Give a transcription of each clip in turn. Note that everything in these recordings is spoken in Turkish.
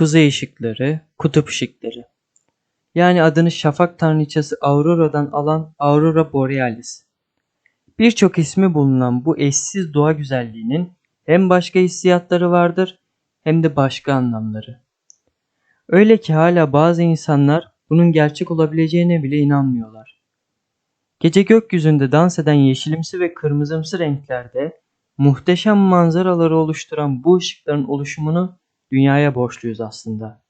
Kuzey ışıkları, kutup ışıkları. Yani adını şafak tanrıçası Aurora'dan alan Aurora Borealis. Birçok ismi bulunan bu eşsiz doğa güzelliğinin hem başka hissiyatları vardır hem de başka anlamları. Öyle ki hala bazı insanlar bunun gerçek olabileceğine bile inanmıyorlar. Gece gökyüzünde dans eden yeşilimsi ve kırmızımsı renklerde muhteşem manzaraları oluşturan bu ışıkların oluşumunu dünyaya borçluyuz aslında.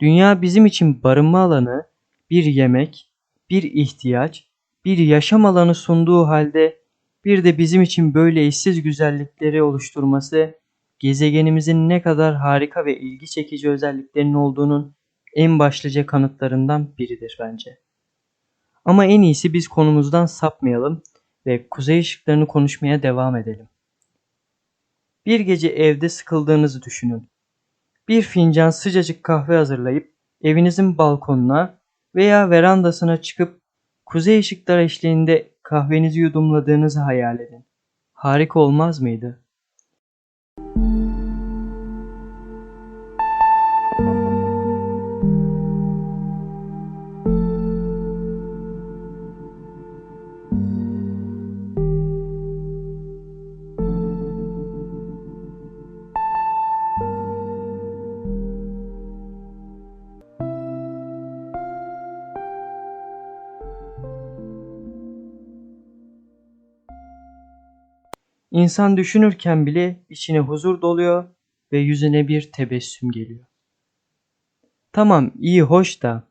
Dünya bizim için barınma alanı, bir yemek, bir ihtiyaç, bir yaşam alanı sunduğu halde bir de bizim için böyle eşsiz güzellikleri oluşturması gezegenimizin ne kadar harika ve ilgi çekici özelliklerinin olduğunun en başlıca kanıtlarından biridir bence. Ama en iyisi biz konumuzdan sapmayalım ve kuzey ışıklarını konuşmaya devam edelim. Bir gece evde sıkıldığınızı düşünün. Bir fincan sıcacık kahve hazırlayıp evinizin balkonuna veya verandasına çıkıp kuzey ışıklar eşliğinde kahvenizi yudumladığınızı hayal edin. Harika olmaz mıydı? İnsan düşünürken bile içine huzur doluyor ve yüzüne bir tebessüm geliyor. Tamam iyi hoş da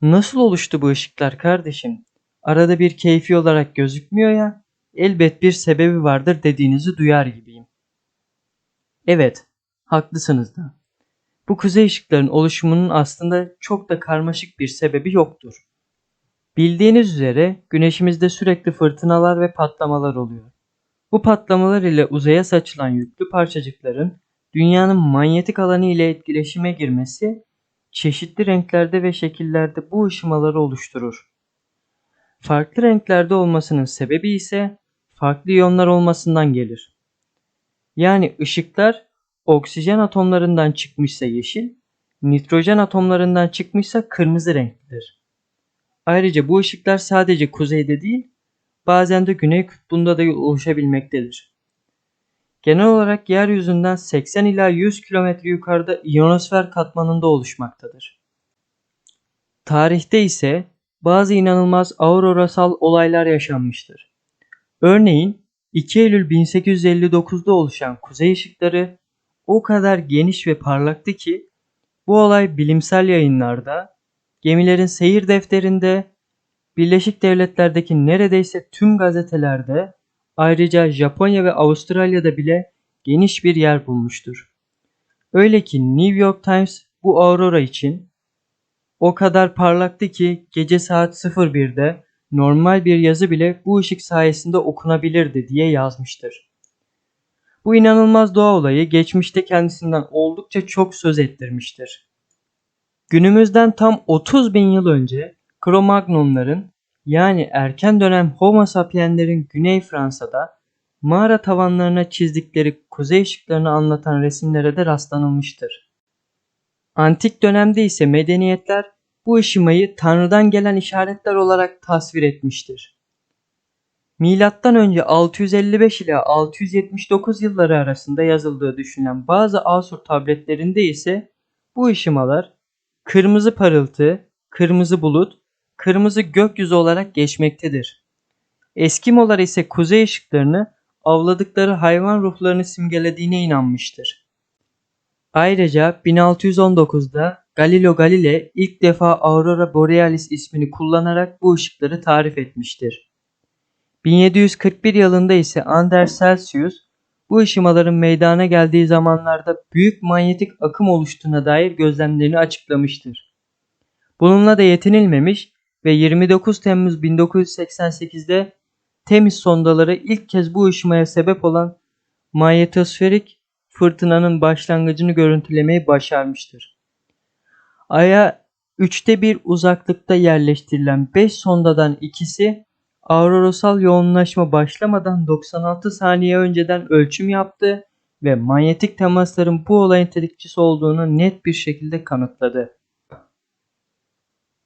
nasıl oluştu bu ışıklar kardeşim? Arada bir keyfi olarak gözükmüyor ya elbet bir sebebi vardır dediğinizi duyar gibiyim. Evet haklısınız da. Bu kuzey ışıkların oluşumunun aslında çok da karmaşık bir sebebi yoktur. Bildiğiniz üzere güneşimizde sürekli fırtınalar ve patlamalar oluyor. Bu patlamalar ile uzaya saçılan yüklü parçacıkların dünyanın manyetik alanı ile etkileşime girmesi çeşitli renklerde ve şekillerde bu ışımaları oluşturur. Farklı renklerde olmasının sebebi ise farklı iyonlar olmasından gelir. Yani ışıklar oksijen atomlarından çıkmışsa yeşil, nitrojen atomlarından çıkmışsa kırmızı renklidir. Ayrıca bu ışıklar sadece kuzeyde değil, bazen de güney kutbunda da oluşabilmektedir. Genel olarak yeryüzünden 80 ila 100 kilometre yukarıda iyonosfer katmanında oluşmaktadır. Tarihte ise bazı inanılmaz aurorasal olaylar yaşanmıştır. Örneğin 2 Eylül 1859'da oluşan kuzey ışıkları o kadar geniş ve parlaktı ki bu olay bilimsel yayınlarda, gemilerin seyir defterinde Birleşik Devletler'deki neredeyse tüm gazetelerde ayrıca Japonya ve Avustralya'da bile geniş bir yer bulmuştur. Öyle ki New York Times bu aurora için o kadar parlaktı ki gece saat 01'de normal bir yazı bile bu ışık sayesinde okunabilirdi diye yazmıştır. Bu inanılmaz doğa olayı geçmişte kendisinden oldukça çok söz ettirmiştir. Günümüzden tam 30 bin yıl önce Cro-Magnonların yani erken dönem Homo sapienslerin Güney Fransa'da mağara tavanlarına çizdikleri kuzey ışıklarını anlatan resimlere de rastlanılmıştır. Antik dönemde ise medeniyetler bu ışımayı Tanrı'dan gelen işaretler olarak tasvir etmiştir. Milattan önce 655 ile 679 yılları arasında yazıldığı düşünülen bazı Asur tabletlerinde ise bu ışımalar kırmızı parıltı, kırmızı bulut kırmızı gökyüzü olarak geçmektedir. Eskimolar ise kuzey ışıklarını avladıkları hayvan ruhlarını simgelediğine inanmıştır. Ayrıca 1619'da Galileo Galilei ilk defa Aurora Borealis ismini kullanarak bu ışıkları tarif etmiştir. 1741 yılında ise Anders Celsius bu ışımaların meydana geldiği zamanlarda büyük manyetik akım oluştuğuna dair gözlemlerini açıklamıştır. Bununla da yetinilmemiş ve 29 Temmuz 1988'de Temiz sondaları ilk kez bu ışımaya sebep olan manyetosferik fırtınanın başlangıcını görüntülemeyi başarmıştır. Ay'a üçte bir uzaklıkta yerleştirilen 5 sondadan ikisi aurorosal yoğunlaşma başlamadan 96 saniye önceden ölçüm yaptı ve manyetik temasların bu olayın tetikçisi olduğunu net bir şekilde kanıtladı.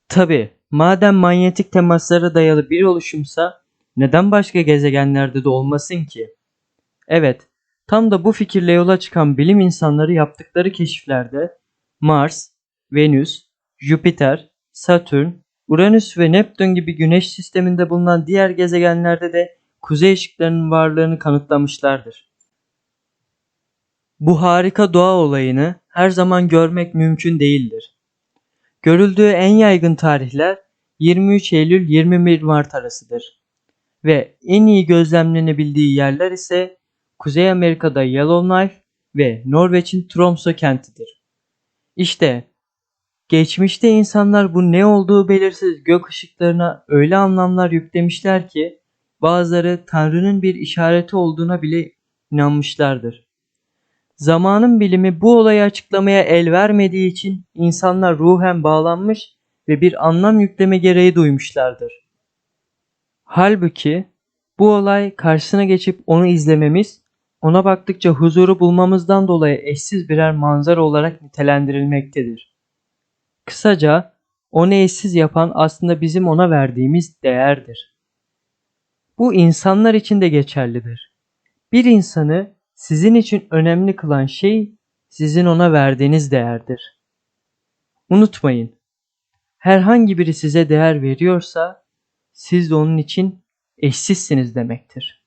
Tabi madem manyetik temaslara dayalı bir oluşumsa neden başka gezegenlerde de olmasın ki? Evet, tam da bu fikirle yola çıkan bilim insanları yaptıkları keşiflerde Mars, Venüs, Jüpiter, Satürn, Uranüs ve Neptün gibi güneş sisteminde bulunan diğer gezegenlerde de kuzey ışıklarının varlığını kanıtlamışlardır. Bu harika doğa olayını her zaman görmek mümkün değildir. Görüldüğü en yaygın tarihler 23 Eylül 21 Mart arasıdır. Ve en iyi gözlemlenebildiği yerler ise Kuzey Amerika'da Yellowknife ve Norveç'in Tromsø kentidir. İşte geçmişte insanlar bu ne olduğu belirsiz gök ışıklarına öyle anlamlar yüklemişler ki bazıları Tanrı'nın bir işareti olduğuna bile inanmışlardır. Zamanın bilimi bu olayı açıklamaya el vermediği için insanlar ruhen bağlanmış ve bir anlam yükleme gereği duymuşlardır. Halbuki bu olay karşısına geçip onu izlememiz, ona baktıkça huzuru bulmamızdan dolayı eşsiz birer manzara olarak nitelendirilmektedir. Kısaca onu eşsiz yapan aslında bizim ona verdiğimiz değerdir. Bu insanlar için de geçerlidir. Bir insanı sizin için önemli kılan şey sizin ona verdiğiniz değerdir. Unutmayın, herhangi biri size değer veriyorsa siz de onun için eşsizsiniz demektir.